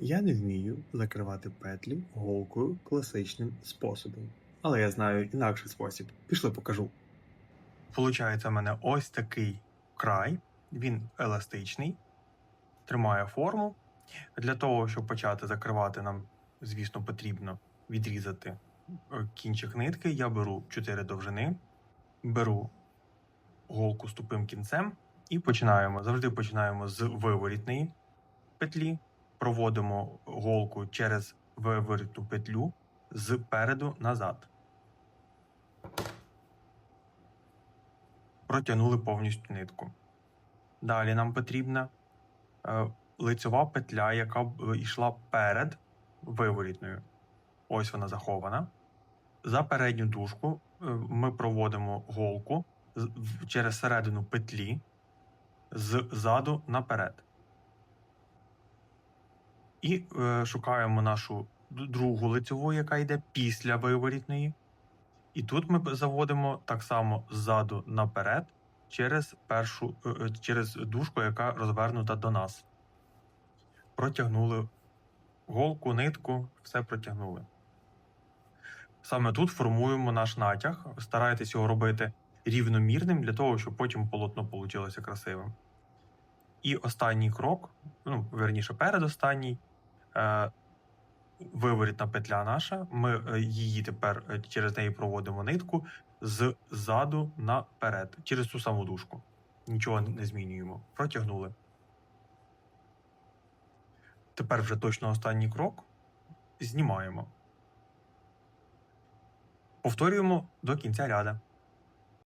Я не вмію закривати петлі голкою класичним способом. Але я знаю інакший спосіб. Пішли покажу. Получається, в мене ось такий край, він еластичний, тримає форму. Для того, щоб почати закривати, нам, звісно, потрібно відрізати е, кінчик нитки. Я беру 4 довжини, беру голку з тупим кінцем і починаємо. Завжди починаємо з виворітної петлі, проводимо голку через виворітну петлю зпереду назад. Протягнули повністю нитку. Далі нам потрібна е, лицьова петля, яка е, йшла перед виворітною. Ось вона захована. За передню дужку е, ми проводимо голку через середину петлі ззаду наперед. І е, шукаємо нашу другу лицьову, яка йде після виворітної. І тут ми заводимо так само ззаду наперед через першу е, е, через дужку, яка розвернута до нас. Протягнули голку, нитку, все протягнули. Саме тут формуємо наш натяг. Старайтесь його робити рівномірним для того, щоб потім полотно вийшло красивим. І останній крок, ну, верніше, передостанній, е, виворітна петля наша. Ми е, її тепер е, через неї проводимо нитку ззаду наперед, через ту саму дужку. Нічого не змінюємо. Протягнули. Тепер вже точно останній крок. Знімаємо. Повторюємо до кінця ряда.